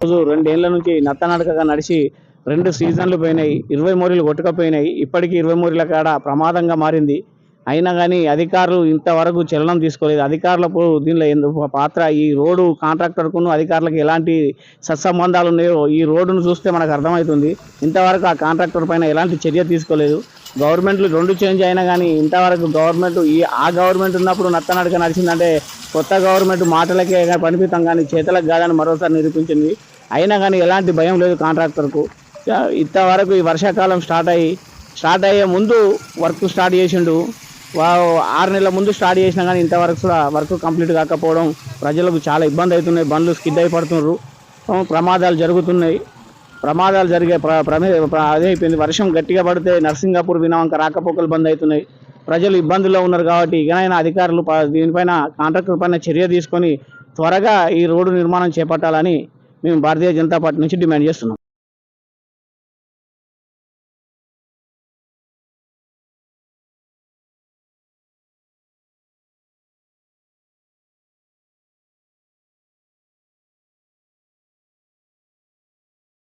రోజు రెండేళ్ళ నుంచి నత్తనడకగా నడిచి రెండు సీజన్లు పోయినాయి ఇరవై మోరీలు కొట్టుకపోయినాయి. ఇప్పటికీ ఇరవై మోరీల కాడ ప్రమాదంగా మారింది. అయినా కానీ అధికారులు ఇంతవరకు చలనం తీసుకోలేదు. అధికారులకు దీనిలో ఎందుకు పాత్ర ఈ రోడ్డు కాంట్రాక్టర్కును అధికారులకు ఎలాంటి సత్సంబంధాలు ఉన్నాయో ఈ రోడ్డును చూస్తే మనకు అర్థమవుతుంది. ఇంతవరకు ఆ కాంట్రాక్టర్ పైన ఎలాంటి చర్య తీసుకోలేదు. గవర్నమెంట్లు రెండు చేంజ్ అయినా కానీ ఇంతవరకు గవర్నమెంట్ ఈ ఆ గవర్నమెంట్ ఉన్నప్పుడు నత్తనడక నడిచిందంటే కొత్త గవర్నమెంట్ మాటలకే పనిపిస్తాం కానీ చేతలకు కాదని మరోసారి నిరూపించింది. అయినా కానీ ఎలాంటి భయం లేదు కాంట్రాక్టర్కు. ఇంతవరకు ఈ వర్షాకాలం స్టార్ట్ అయ్యి స్టార్ట్ అయ్యే ముందు వర్క్ స్టార్ట్ చేసిండు. వా ఆరు నెలల ముందు స్టార్ట్ చేసినా కానీ ఇంతవరకు కూడా వర్క్ కంప్లీట్ కాకపోవడం ప్రజలకు చాలా ఇబ్బంది అవుతున్నాయి. బండ్లు స్కిడ్ అయిపడుతున్నారు ప్రమాదాలు జరుగుతున్నాయి. ప్రమాదాలు జరిగే ప్ర ప్రమే అదే అయిపోయింది. వర్షం గట్టిగా పడితే నర్సింగాపూర్ వినవంక రాకపోకలు బంద్ అవుతున్నాయి. ప్రజలు ఇబ్బందుల్లో ఉన్నారు కాబట్టి ఇకనైనా అధికారులు దీనిపైన కాంట్రాక్టర్ పైన చర్య తీసుకొని త్వరగా ఈ రోడ్డు నిర్మాణం చేపట్టాలని మేము భారతీయ జనతా పార్టీ నుంచి డిమాండ్ చేస్తున్నాం.